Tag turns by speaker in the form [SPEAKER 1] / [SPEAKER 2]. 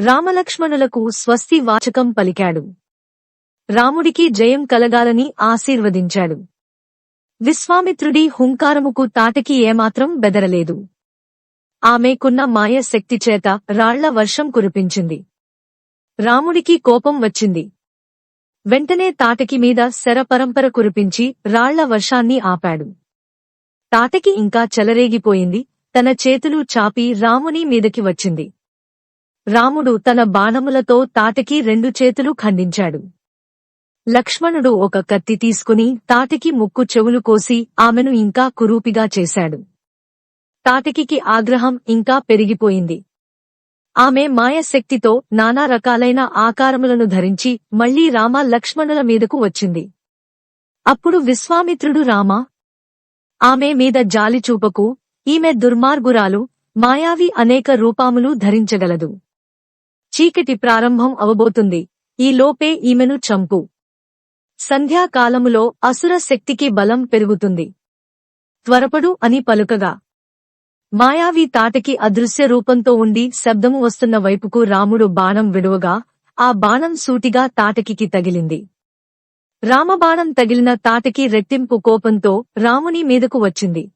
[SPEAKER 1] రామలక్ష్మణులకు స్వస్తి వాచకం పలికాడు. రాముడికి జయం కలగాలని ఆశీర్వదించాడు. విశ్వామిత్రుడి హుంకారముకు తాటకి ఏమాత్రం బెదరలేదు. ఆమెకున్న మాయ శక్తి చేత రాళ్ళ వర్షం కురిపించింది. రాముడికి కోపం వచ్చింది. వెంటనే తాటకి మీద శరపరంపర కురిపించి రాళ్ళ వర్షాన్ని ఆపాడు. తాటకి ఇంకా చెలరేగిపోయింది. తన చేతులు చాపి రాముని మీదకి వచ్చింది. రాముడు తన బాణములతో తాటకి రెండు చేతులు ఖండించాడు. లక్ష్మణుడు ఒక కత్తి తీసుకుని తాటకి ముక్కు చెవులు కోసి ఆమెను ఇంకా కురూపిగా చేశాడు. తాటకికి ఆగ్రహం ఇంకా పెరిగిపోయింది. ఆమె మాయశక్తితో నానా రకాలైన ఆకారములను ధరించి మళ్ళీ రామ లక్ష్మణుల మీదకు వచ్చింది. అప్పుడు విశ్వామిత్రుడు రామ ఆమె మీద జాలి చూపకు ఈమె దుర్మార్గురాలు మాయావి అనేక రూపాములు ధరించగలదు. చీకటి ప్రారంభం అవబోతుంది. ఈ లోపే ఈమెను చంపు. సంధ్యాకాలములో అసుర శక్తికి బలం పెరుగుతుంది. త్వరపడు అని పలుకగా. మాయావి తాటకి అదృశ్య రూపంతో ఉండి శబ్దము వస్తున్న వైపుకు రాముడు బాణం విడువగా ఆ బాణం సూటిగా తాటకికి తగిలింది. రామబాణం తగిలిన తాటకి రెట్టింపు కోపంతో రాముని మీదకు వచ్చింది.